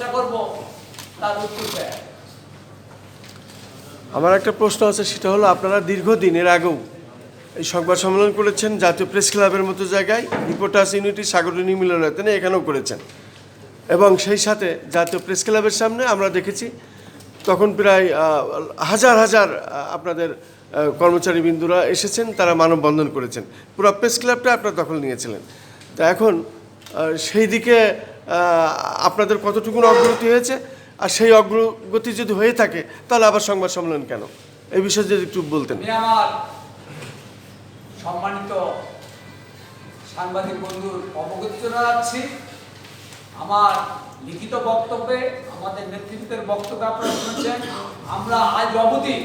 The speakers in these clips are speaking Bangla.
চেষ্টা করব, তার উত্তর দেয়। আমার একটা প্রশ্ন আছে, সেটা হলো আপনারা দীর্ঘদিন এর আগেও এই সংবাদ সম্মেলন করেছেন, জাতীয় প্রেস ক্লাবের মতো জায়গায়, রিপোর্টার্স ইউনিটি সাগরণী মিলনায়তনে এখানেও করেছেন। এবং সেই সাথে জাতীয় প্রেস ক্লাবের সামনে আমরা দেখেছি, তখন প্রায় হাজার হাজার আপনাদের কর্মচারী বিন্দুরা এসেছেন, তারা মানববন্ধন করেছেন। পুরো প্রেস ক্লাবটা আপনার দখল নিয়েছিলেন। তা এখন সেই দিকে আপনাদের কতটুকু অগ্রগতি হয়েছে? আর সেই অগ্রগতি যদি হয়ে থাকে, তাহলে আবার সংবাদ সম্মেলন কেন? এই বিষয়ে যদি একটু বলতেন। সম্মানিত সাংবাদিক বন্ধুর অবগতি জানাচ্ছি, আমার লিখিত বক্তব্যে, আমাদের নেতৃত্বের বক্তব্য আপনারা শুনেছেন, আমরা আজ অবধি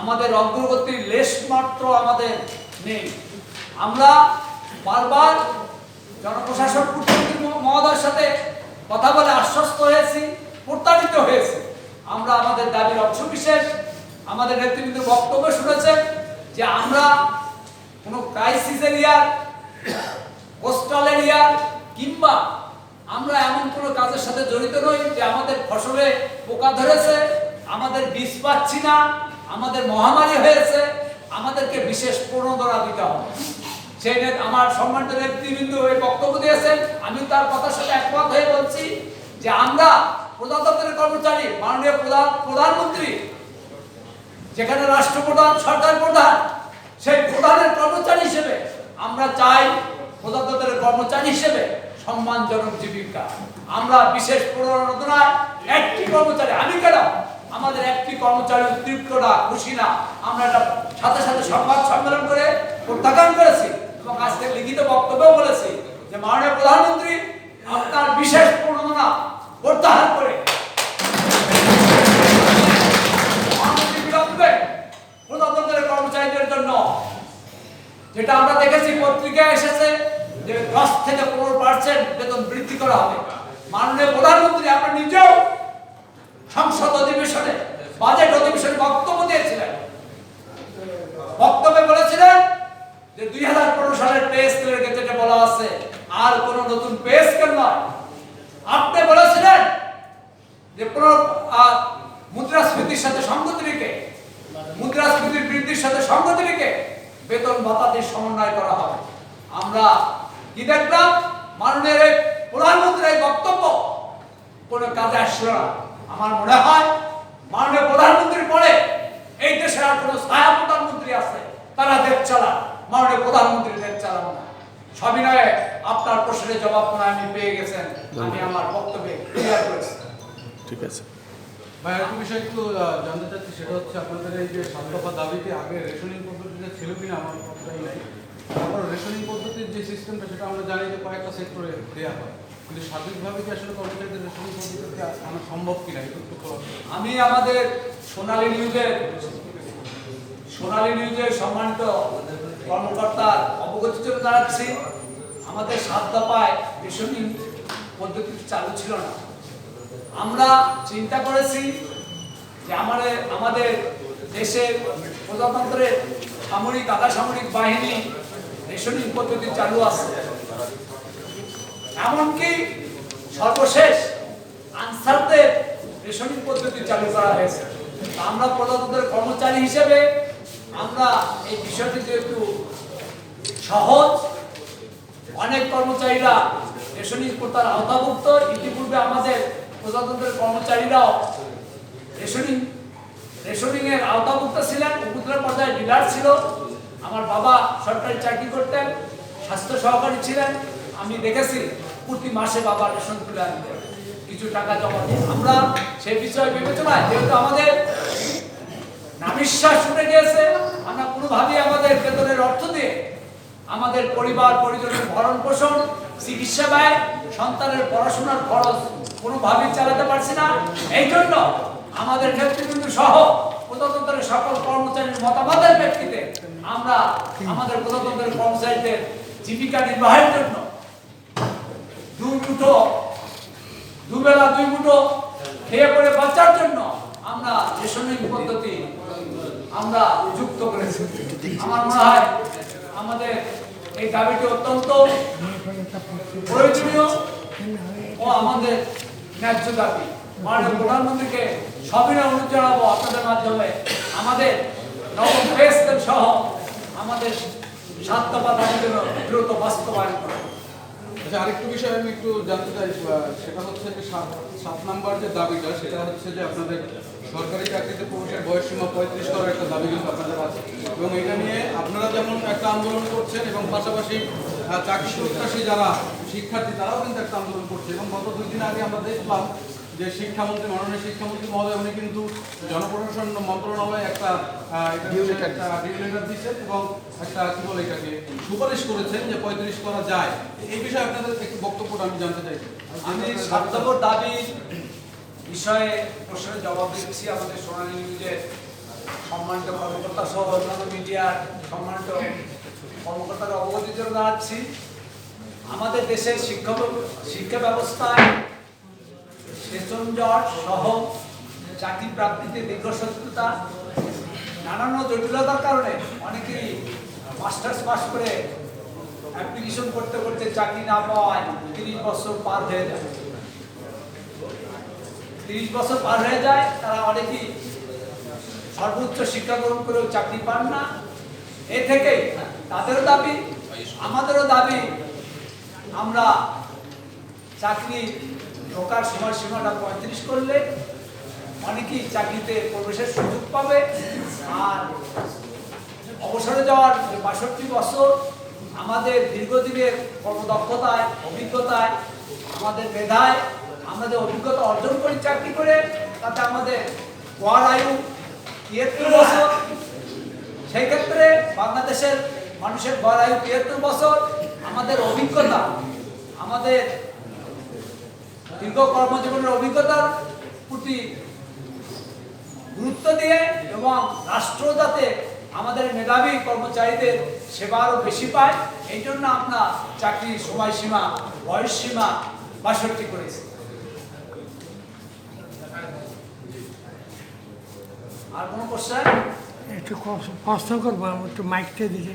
আমাদের অগ্রগতির লেশ মাত্র আমাদের নেই। আমরা বারবার জনপ্রশাসন মহোদয়ের সাথে কথা বলে আশ্বস্ত হয়েছি প্রত্যানিত হয়েছে। আমরা আমাদের দাবির অংশ বিশেষ, আমাদের নেতৃবৃন্দের বক্তব্য শুনেছেন যে আমরা কোনো ক্রাইসিস এরিয়ার কোস্টাল এরিয়ার কিংবা আমরা এমন কোনো কাজের সাথে জড়িত নই যে আমাদের ফসলে পোকা ধরেছে, আমাদের বীজ পাচ্ছি না, আমাদের মহামারী হয়েছে, আমাদেরকে বিশেষ প্রণোদনা দিতে হবে। সেই আমার সম্মানিত নেতৃবৃন্দ এই বক্তব্য দিয়েছেন, আমি তার কথার সাথে একমত হয়ে বলছি যে আমরা প্রধান কর্মচারী, মাননীয় প্রধান প্রধানমন্ত্রী, যেখানে রাষ্ট্রপ্রধান, সরকার প্রধান, সেই প্রধানের কর্মচারী হিসেবে আমরা চাই প্রধান দপ্তরের কর্মচারী হিসেবে সম্মানজনক জীবিকা। আমরা বিশেষ প্রণোদনায় একটি কর্মচারী, আমি কেন? আমাদের একটি কর্মচারী তৃপ্ত না খুশি না। আমরা এটা সাথে সাথে সংবাদ সম্মেলন করে প্রত্যাখ্যান করেছি। লিখিত বক্তব্যও বলেছি যে মাননীয় প্রধানমন্ত্রী আপনার বিশেষ প্রণোদনা প্রত্যাহার করে। প্রজাতন্ত্রের কর্মচারীদের জন্য যেটা আমরা দেখেছি, পত্রিকায় এসেছে যে দশ থেকে পনেরো পার্সেন্ট বেতন বৃদ্ধি করা হবে। মাননীয় প্রধানমন্ত্রী আপনি নিজেও সংসদ অধিবেশনে বাজেট অধিবেশনে বক্তব্য দিয়েছিলেন বক্তব্যে বলেছিলেন যে দুই হাজার পনেরো সালের পে স্কেলের গেজেটে বলা আছে আর কোন নতুন পে স্কেল নয় আপনি বলেছিলেন যে পুরো- আহ, মুদ্রাস্ফীতির সাথে সঙ্গতি রেখে মুদ্রাস্ফীতির বৃদ্ধির সাথে সঙ্গতি রেখে বেতন ভাতাদের সমন্বয় করা হবে। আমরা কি দেখলাম? মাননীয় প্রধানমন্ত্রীর এই বক্তব্য কোনো কাজে আসলো না। আমার মনে হয় মাননীয় প্রধানমন্ত্রীর পরে এই দেশের আর কোনো ছায়া প্রধানমন্ত্রী আছে তারা দেশ চালান। মাননীয় প্রধানমন্ত্রী দেশ চালান না। সবিনয়ে আপনার প্রশ্নের জবাব আমি পেয়ে গেছেন। আমি আমার বক্তব্যে ক্লিয়ার করেছি। ঠিক আছে। ভাই, আরেকটা বিষয় একটু জানতে চাচ্ছি, সেটা হচ্ছে আপনাদের এই যে সাত দফা দাবিতে আগে রেশনিং পদ্ধতিতে ছিল কিনা? আমার কথাই নাই। তারপর রেশনিং পদ্ধতির যে সিস্টেমটা, সেটা আমরা জানি যে কয়েকটা সেক্টরে দেওয়া হয়। কিন্তু সার্বিকভাবে কি আসলে কর্মচারীদের রেশনিং পদ্ধতিতে আনা সম্ভব কিনা? একটু আমি আমাদের সোনালী নিউজের সোনালী নিউজের সম্মানিত কর্মকর্তার অবগতি জন্য জানাচ্ছি, আমাদের সাত দফায় রেশনিং পদ্ধতি চালু ছিল না। আমরা চিন্তা করেছি যে আমাদের আমাদের দেশের প্রজাতন্ত্রের সামরিক, আধা সামরিক বাহিনী রেশনিং পদ্ধতি চালু আছে। এমনকি সর্বশেষ আনসারদের রেশনিং পদ্ধতি চালু করা হয়েছে। আমরা প্রজাতন্ত্রের কর্মচারী হিসেবে আমরা এই বিষয়টি যেহেতু সহজ, অনেক কর্মচারীরা রেশনিং কোটার আওতাভুক্ত। ইতিপূর্বে আমাদের প্রজাতন্ত্রের কর্মচারীরাও রেশনিং রেশনিং এর আওতাভুক্ত ছিলেন, উপজেলা পর্যায়ে ডিলার ছিল। আমার বাবা সরকারি চাকরি করতেন, স্বাস্থ্য সহকারী ছিলেন। আমি দেখেছি, প্রতি মাসে বাবা রেশন তুলে কিছু টাকা জমা আমরা সেই বিষয়ে বিবেচনায়, যেহেতু আমাদের নামিশ্বাস উঠে গিয়েছে, আমরা কোনোভাবেই আমাদের বেতনের অর্থ দিয়ে আমাদের পরিবার, পরিজনের ভরণ পোষণ চিকিৎসা ব্যয়, সন্তানের পড়াশোনার খরচ কোনোভাবেই চালাতে পারছি না। এই জন্য আমাদের নেতৃবৃন্দ সহ প্রজাতন্ত্রের সকল কর্মচারীর মতামতের প্রেক্ষিতে আমরা আমাদের প্রজাতন্ত্রের কর্মচারীদের জীবিকা নির্বাহের জন্য দুই মুঠো, দুবেলা দুই মুঠো খেয়ে পড়ে বাঁচার জন্য আমরা রেশনিং পদ্ধতি আমরা যুক্ত করেছি। আমার মনে হয় আমাদের এই দাবিটি অত্যন্ত প্রয়োজনীয় ও আমাদের ন্যায্য দাবি। মাননীয় প্রধানমন্ত্রীকে সবিনয় অনুরোধ জানাব আপনাদের মাধ্যমে। আমাদের নবম সহ আমাদের স্বার্থপা দাবিগুলো দ্রুত বাস্তবায়ন করা আচ্ছা আরেকটু বিষয় আমি একটু জানতে চাই সেটা হচ্ছে যে সাত নাম্বার যে দাবিটা, সেটা হচ্ছে যে আপনাদের সরকারি চাকরিতে প্রবেশের বয়স সীমা পঁয়ত্রিশ করার একটা দাবি কিন্তু আপনাদের আছে। এবং এটা নিয়ে আপনারা যেমন একটা আন্দোলন করছেন, এবং পাশাপাশি চাকরি প্রত্যাশী যারা শিক্ষার্থী তারাও কিন্তু একটা আন্দোলন করছে। এবং গত দুই দিন আগে আমরা দেখলাম যে শিক্ষামন্ত্রী মাননীয় শিক্ষামন্ত্রী মহোদয় উনি কিন্তু জনপ্রশাসন মন্ত্রণালয়ে একটা একটা দিচ্ছেন এবং একটা কি বলে এটাকে সুপারিশ করেছেন যে পঁয়ত্রিশ করা যায়। এই বিষয়ে আপনাদের একটু বক্তব্যটা আমি জানতে চাই। আমি স্বার্থপর দাবি বিষয়ে প্রশ্নের জবাব দিচ্ছি। আমাদের সোনালী নিউজের সম্মানিত কর্মকর্তা সহ অন্যান্য মিডিয়ার সম্মানিত কর্মকর্তাকে অবগতির জানাচ্ছি, আমাদের দেশের শিক্ষা শিক্ষা ব্যবস্থায় সেচন জট সহ চাকরি প্রাপ্তিতে দীর্ঘসত্যতা নানান জটিলতার কারণে অনেকেই মাস্টার্স পাস করে অ্যাপ্লিকেশন করতে করতে চাকরি না পাওয়ায় তিরিশ বছর পার হয়ে যায়। তিরিশ বছর পার হয়ে যায়, তারা অনেকেই সর্বোচ্চ শিক্ষা গ্রহণ করেও চাকরি পান না। এ থেকে তাদেরও দাবি, আমাদেরও দাবি, আমরা চাকরি ঢোকার সময় সীমাটা পঁয়ত্রিশ করলে অনেকেই চাকরিতে প্রবেশের সুযোগ পাবে। আর অবসরে যাওয়ার বাষট্টি বছর, আমাদের দীর্ঘদিনের কর্মদক্ষতায়, অভিজ্ঞতায়, আমাদের মেধায়, আমরা যে অভিজ্ঞতা অর্জন করি চাকরি করে, তাতে আমাদের গড় আয়ু তিয়াত্তর বছর। সেই ক্ষেত্রে বাংলাদেশের মানুষের গড় আয়ু তিয়াত্তর বছর আমাদের অভিজ্ঞতা, আমাদের দীর্ঘ কর্মজীবনের অভিজ্ঞতার প্রতি গুরুত্ব দিয়ে এবং রাষ্ট্র যাতে আমাদের মেধাবী কর্মচারীদের সেবা আরও বেশি পায়, এই জন্য আমরা চাকরির সময়সীমা বয়স সীমা বাষট্টি করেছি। আর কোনো কোশ্চেন একটু ক- প্রশ্ন করব, একটু মাইকটা দিলে